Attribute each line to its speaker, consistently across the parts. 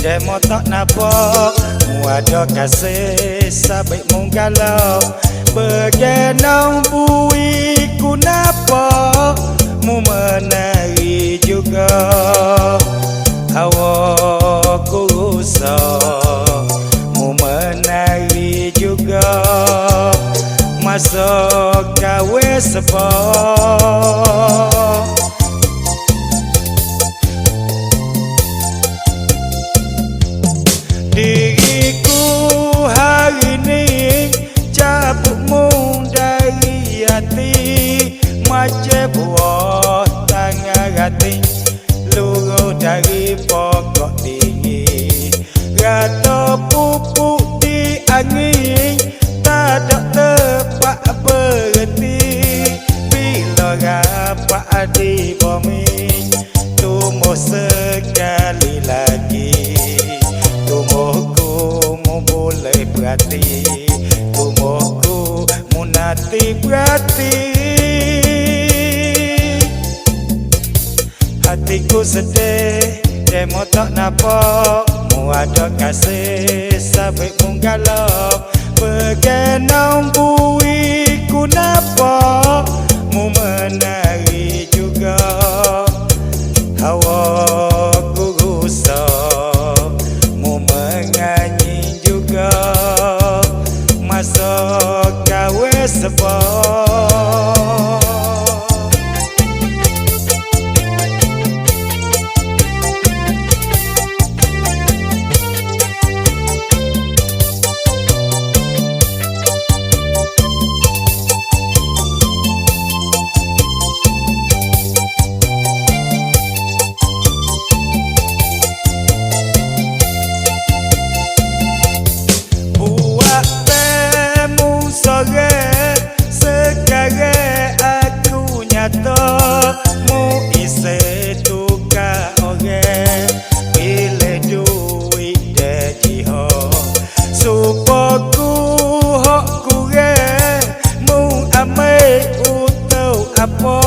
Speaker 1: Demo tak nampak Mu ada kasih Sabik mu galau. Begenang bui ku nampak Mu menari juga. Hawa ku rusak Mu menari juga. Masuk kawe sebab Dari pokok tinggi Rata pupuk di angin Tak ada tempat berhenti. Bila rapat di bumi Tumbuh sekali lagi. Tumbuhku mu boleh berhati Tumbuhku mu nanti berhati Hatiku sedih Demo tak nampak Mu ada kasih Sabit mu galau Bergenang bui ku nampak Sopoku hok kure Mu ame utau apa.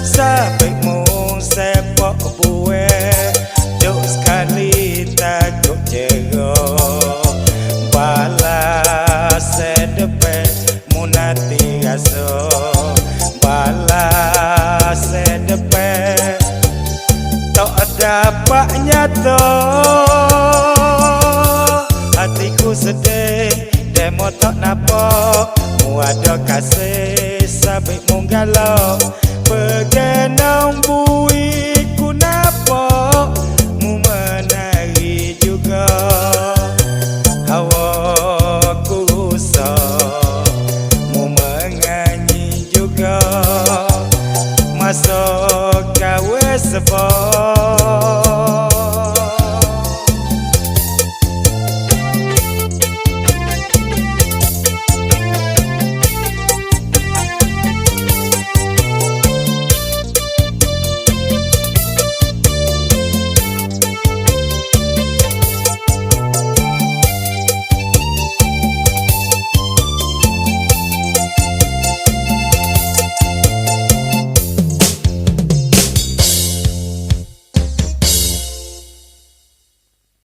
Speaker 1: Sabek mu sepok buwe Jok sekali takut jero Balas sedepe mu nanti rasa. Balas sedepe Tak dapat nyatuh sedih. Demo tak nampak Mu ada kasih. Sabit mu galau. Bergenang bu